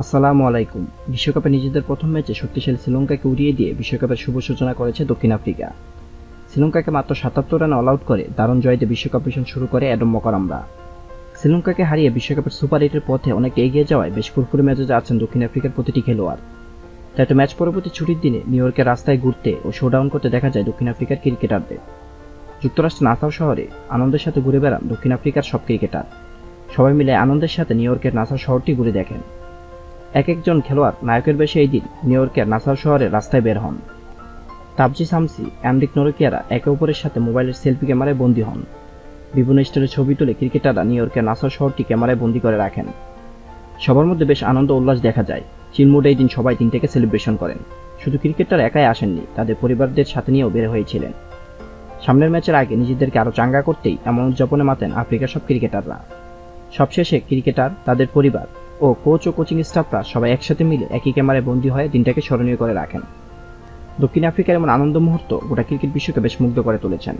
আসসালামু আলাইকুম। বিশ্বকাপে নিজেদের প্রথম ম্যাচে শক্তিশালী শ্রীলঙ্কাকে উড়িয়ে দিয়ে বিশ্বকাপের শুভ সূচনা করেছে দক্ষিণ আফ্রিকা। শ্রীলঙ্কাকে মাত্র সাতাত্তর রানে অল আউট করে দারুণ জয়তে বিশ্বকাপ মিশন শুরু করে অ্যাডম মকরামরা। শ্রীলঙ্কাকে হারিয়ে বিশ্বকাপের সুপার এইটের পথে অনেক এগিয়ে যাওয়ায় বেশ ফুরফুরে মেজাজে আছেন দক্ষিণ আফ্রিকার প্রতিটি খেলোয়াড়। তাই তো ম্যাচ পরবর্তী ছুটির দিনে নিউ ইয়র্কের রাস্তায় ঘুরতে ও শোডাউন করতে দেখা যায় দক্ষিণ আফ্রিকার ক্রিকেটারদের। যুক্তরাষ্ট্র নাসাও শহরে আনন্দের সাথে ঘুরে বেড়ান দক্ষিণ আফ্রিকার সব ক্রিকেটার। সবাই মিলে আনন্দের সাথে নিউ ইয়র্কের নাসাউ শহরটি ঘুরে দেখেন। এক একজন খেলোয়াড় নায়কের বেশে এই দিন নিউ ইয়র্কের নাসাউ শহরে রাস্তায় বের হন। তাবজি সামসি অ্যান্ডিক নরকিয়ারা একে অপরের সাথে মোবাইলের সেলফি ক্যামেরায় বন্দী হন। বিভিন্ন স্টাইলের ছবি তুলে ক্রিকেটাররা নিউ ইয়র্কের নাসাউ শহরটি ক্যামেরায় বন্দী করে রাখেন। সবার মধ্যে বেশ আনন্দ উল্লাস দেখা যায়। চিলমুডে এই দিন সবাই দিনটাকে সেলিব্রেশন করেন। শুধু ক্রিকেটার একাই আসেননি, তাদের পরিবারদের সাথে নিয়েও বের হয়েছিলেন। সামনের ম্যাচের আগে নিজেদেরকে আরও চাঙ্গা করতেই এমন উদযাপনে মাতেন আফ্রিকার সব ক্রিকেটাররা। সবশেষে ক্রিকেটার, তাদের পরিবার ও কোচ ও কোচিং স্টাফরা সবাই একসাথে মিলে একই ক্যামেরায় বন্দী হয়ে দিনটাকে স্মরণীয় করে রাখেন। দক্ষিণ আফ্রিকার এমন আনন্দ মুহূর্ত গোটা ক্রিকেট বিশ্বকে বেশ মুগ্ধ করে তুলেছেন।